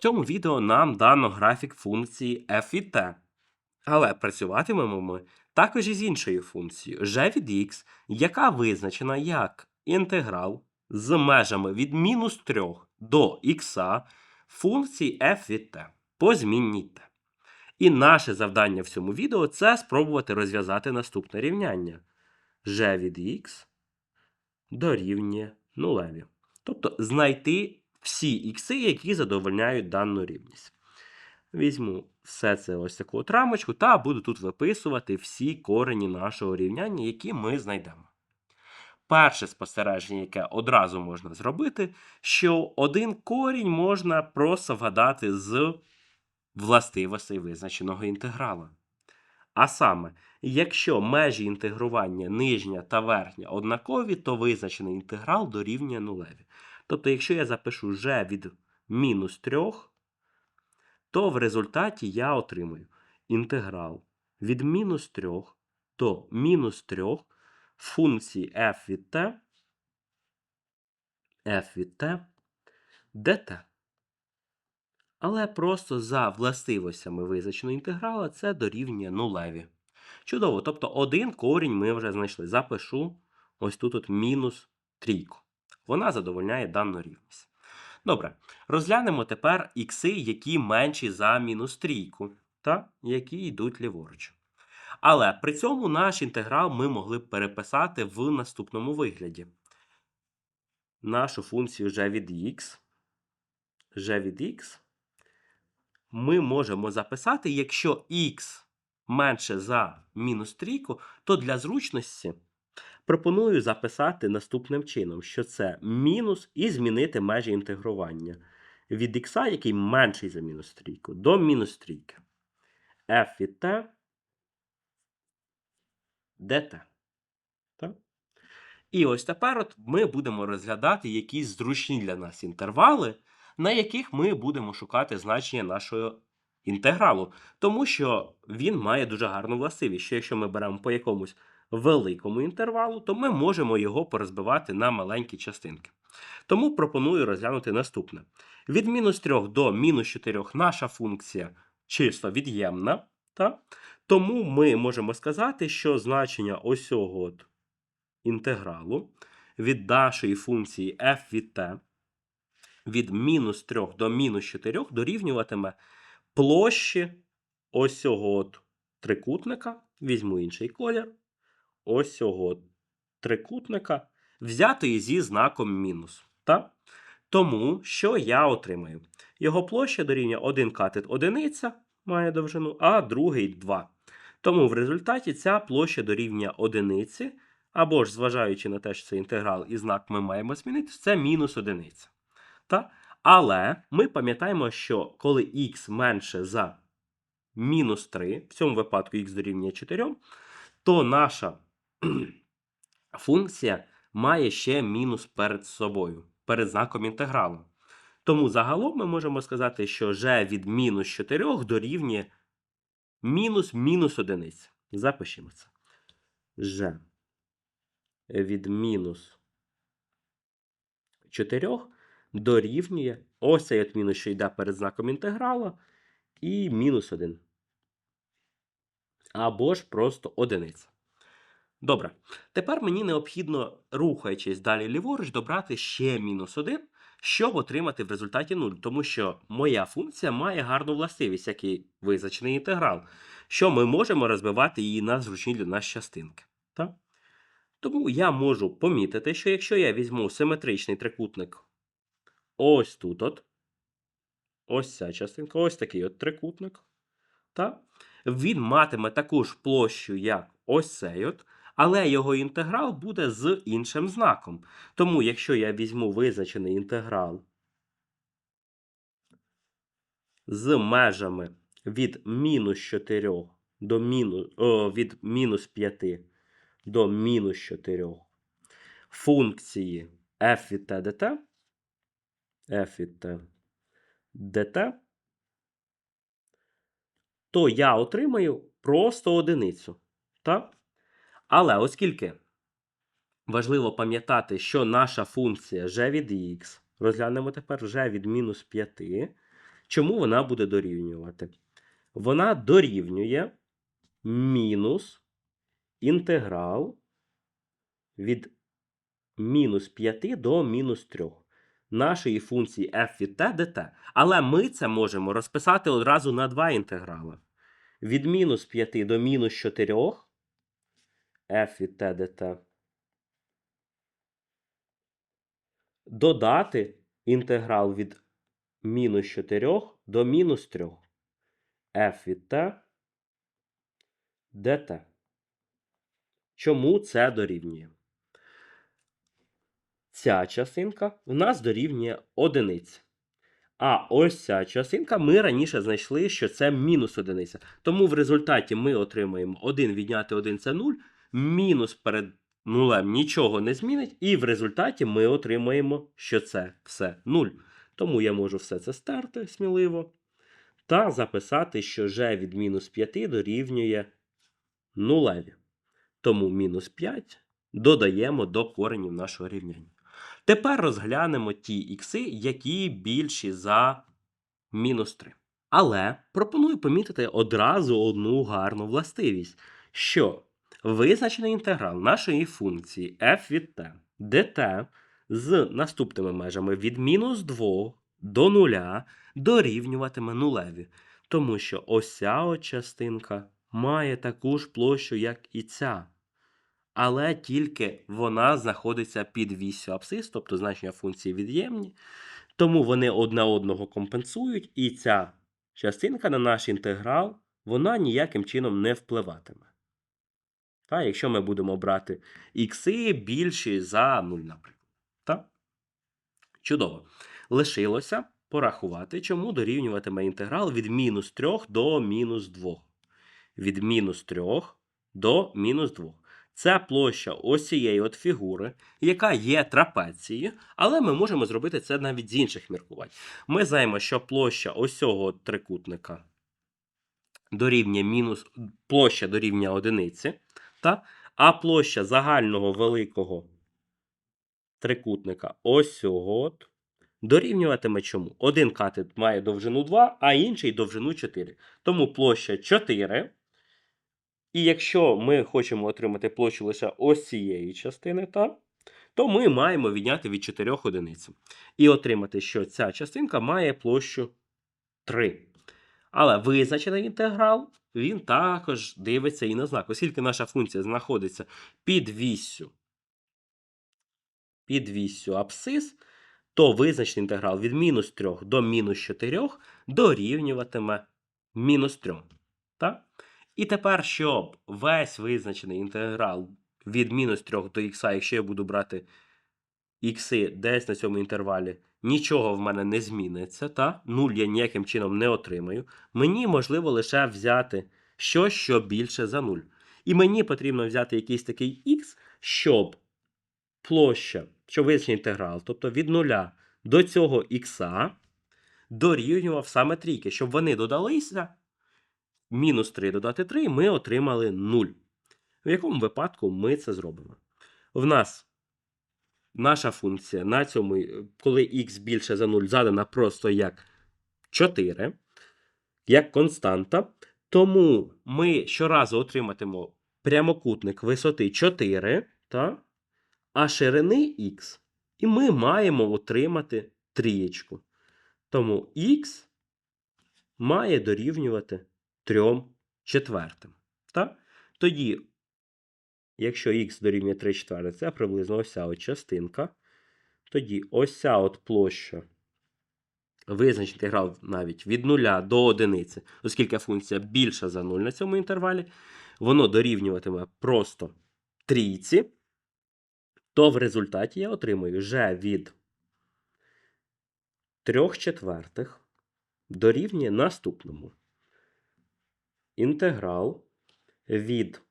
В цьому відео нам дано графік функції f від t. Але працюватимемо ми також із іншою функцією g від x, яка визначена як інтеграл з межами від мінус 3 до х функції f від t по змінній t. І наше завдання в цьому відео це спробувати розв'язати наступне рівняння. g від x дорівнює нулеві. Тобто знайти всі ікси, які задовольняють дану рівність. Візьму все це ось таку рамочку та буду тут виписувати всі корені нашого рівняння, які ми знайдемо. Перше спостереження, яке одразу можна зробити, що один корінь можна просто вгадати з властивостей визначеного інтеграла. А саме, якщо межі інтегрування нижня та верхня однакові, то визначений інтеграл дорівнює нулеві. Тобто, якщо я запишу g від мінус 3, то в результаті я отримую інтеграл від мінус 3 до мінус 3 функції f від t, f від t, dt. Але просто за властивостями визначеного інтеграла це дорівнює нулеві. Чудово, тобто один корінь ми вже знайшли. Запишу ось тут от мінус трійку. Вона задовольняє дану рівність. Добре, розглянемо тепер ікси, які менші за мінус трійку, та які йдуть ліворуч. Але при цьому наш інтеграл ми могли б переписати в наступному вигляді. Нашу функцію g від x, g від x ми можемо записати, якщо x менше за мінус трійку, то для зручності пропоную записати наступним чином, що це мінус і змінити межі інтегрування від х, який менший за мінус трійку, до мінус трійки. f від t dt. І ось тепер от ми будемо розглядати якісь зручні для нас інтервали, на яких ми будемо шукати значення нашого інтегралу. Тому що він має дуже гарну властивість, що якщо ми беремо по якомусь великому інтервалу, то ми можемо його порозбивати на маленькі частинки. Тому пропоную розглянути наступне. Від мінус 3 до мінус 4 наша функція чисто від'ємна. Та? Тому ми можемо сказати, що значення ось цього інтегралу від нашої функції f від t від мінус 3 до мінус 4 дорівнюватиме площі ось цього трикутника. Візьму інший колір. Ось цього трикутника, взятої зі знаком мінус. Та? Тому що я отримаю? Його площа дорівнює 1 катет одиниця має довжину, а другий 2. Тому в результаті ця площа дорівнює одиниці, або ж, зважаючи на те, що це інтеграл і знак ми маємо змінити, це мінус одиниця. Та? Але ми пам'ятаємо, що коли х менше за мінус 3, в цьому випадку х дорівнює 4, то наша функція має ще мінус перед собою, перед знаком інтегралу. Тому загалом ми можемо сказати, що g від мінус 4 дорівнює мінус мінус одиниць. Запишімо це. g від мінус 4 дорівнює ось цей от мінус, що йде перед знаком інтеграла, і мінус 1. Або ж просто одиниця. Добре. Тепер мені необхідно, рухаючись далі ліворуч, добрати ще мінус 1, щоб отримати в результаті 0. Тому що моя функція має гарну властивість, як і визначений інтеграл, що ми можемо розбивати її на зручні для нас частинки. Так? Тому я можу помітити, що якщо я візьму симетричний трикутник ось тут, от, ось ця частинка, ось такий от трикутник, так? він матиме таку ж площу, як ось цей от, але його інтеграл буде з іншим знаком. Тому, якщо я візьму визначений інтеграл з межами від мінус 4 до мінус, о, від мінус 5 до мінус 4 функції f від t dt, f від t dt, то я отримаю просто одиницю. Так? Але оскільки важливо пам'ятати, що наша функція g від x, розглянемо тепер g від мінус 5, Чому вона буде дорівнювати? Вона дорівнює мінус інтеграл від мінус 5 до мінус 3 нашої функції f від t dt. Але ми це можемо розписати одразу на два інтеграли. Від мінус 5 до мінус 4 f від t dt. Додати інтеграл від мінус 4 до мінус 3 f від t dt. Чому це дорівнює? Ця частинка у нас дорівнює одиниці. А ось ця частинка ми раніше знайшли, що це мінус одиниця. Тому в результаті ми отримаємо 1 відняти 1 це 0, мінус перед нулем нічого не змінить, і в результаті ми отримаємо, що це все 0. Тому я можу все це стерти сміливо та записати, що g від мінус 5 дорівнює нулеві. Тому мінус 5 додаємо до коренів нашого рівняння. Тепер розглянемо ті ікси, які більші за мінус 3. Але пропоную помітити одразу одну гарну властивість, що визначений інтеграл нашої функції f від t, dt з наступними межами від мінус 2 до 0 дорівнюватиме нулеві. Тому що ось ця частинка має таку ж площу, як і ця. Але тільки вона знаходиться під вісю абсцис, тобто значення функції від'ємні. Тому вони одне одного компенсують, і ця частинка на наш інтеграл вона ніяким чином не впливатиме. Та, якщо ми будемо брати ікси більші за 0, наприклад. Так? Чудово. Лишилося порахувати, чому дорівнюватиме інтеграл від мінус 3 до мінус 2. Від мінус 3 до мінус 2. Це площа ось цієї от фігури, яка є трапецією, але ми можемо зробити це навіть з інших міркувань. Ми знаємо, що площа ось цього трикутника дорівнює мінус площа дорівнює одиниці, та? а площа загального великого трикутника ось от дорівнюватиме чому? Один катет має довжину 2, а інший довжину 4. Тому площа 4. І якщо ми хочемо отримати площу лише ось цієї частини, та, то ми маємо відняти від 4 одиниць. І отримати, що ця частинка має площу 3. Але визначений інтеграл, він також дивиться і на знак. Оскільки наша функція знаходиться під віссю, під віссю абсцис, то визначений інтеграл від мінус 3 до мінус 4 дорівнюватиме мінус 3. Так? І тепер, щоб весь визначений інтеграл від мінус 3 до х, якщо я буду брати ікси десь на цьому інтервалі, нічого в мене не зміниться, та? нуль я ніяким чином не отримаю. Mені можливо лише взяти щось, що більше за 0. І мені потрібно взяти якийсь такий х, щоб площа, що визначений інтеграл, тобто від 0 до цього х дорівнював саме трійки, щоб вони додалися мінус 3 додати 3, ми отримали 0. В якому випадку ми це зробимо? В нас наша функція на цьому, е, коли х більше за 0, задана просто як 4, як константа. Тому ми щоразу отриматимемо прямокутник висоти 4, та, а ширини х. І ми маємо отримати трієчку. Тому х має дорівнювати 3 четвертим. Так? Тоді, якщо х дорівнює 3 четвертих, це приблизно ось ця от частинка. Тоді ось ця от площа визначити інтеграл навіть від 0 до 1, оскільки функція більша за 0 на цьому інтервалі, воно дорівнюватиме просто трійці, то в результаті я отримую вже від 3 четвертих дорівнює наступному інтеграл від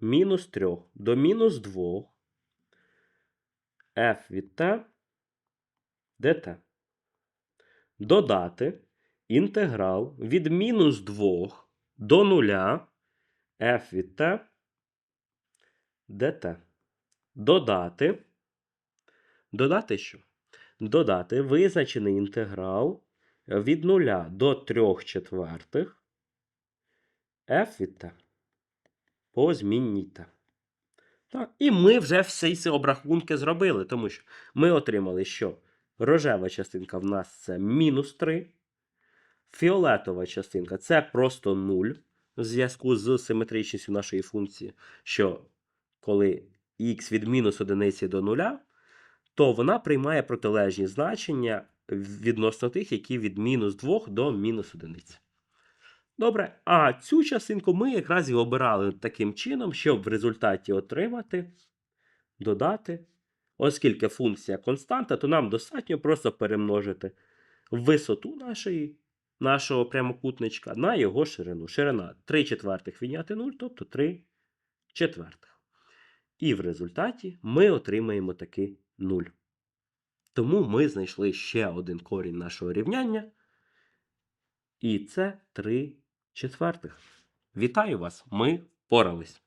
мінус 3 до мінус 2 f від t dt. Додати інтеграл від мінус 2 до 0 f від t dt. Додати. Додати що? Додати визначений інтеграл від 0 до 3 четвертих f від t по змінній. Так, і ми вже всі ці обрахунки зробили, тому що ми отримали, що рожева частинка в нас це мінус 3, фіолетова частинка це просто 0 в зв'язку з симетричністю нашої функції, що коли х від мінус одиниці до 0, то вона приймає протилежні значення відносно тих, які від мінус 2 до мінус одиниці. Добре, а цю частинку ми якраз і обирали таким чином, щоб в результаті отримати, додати, оскільки функція константа, то нам достатньо просто перемножити висоту нашої, нашого прямокутничка на його ширину. Ширина 3 четвертих відняти 0, тобто 3 четвертих. І в результаті ми отримаємо таки 0. Тому ми знайшли ще один корінь нашого рівняння. І це 3 четвертих. Вітаю вас! Ми впорались.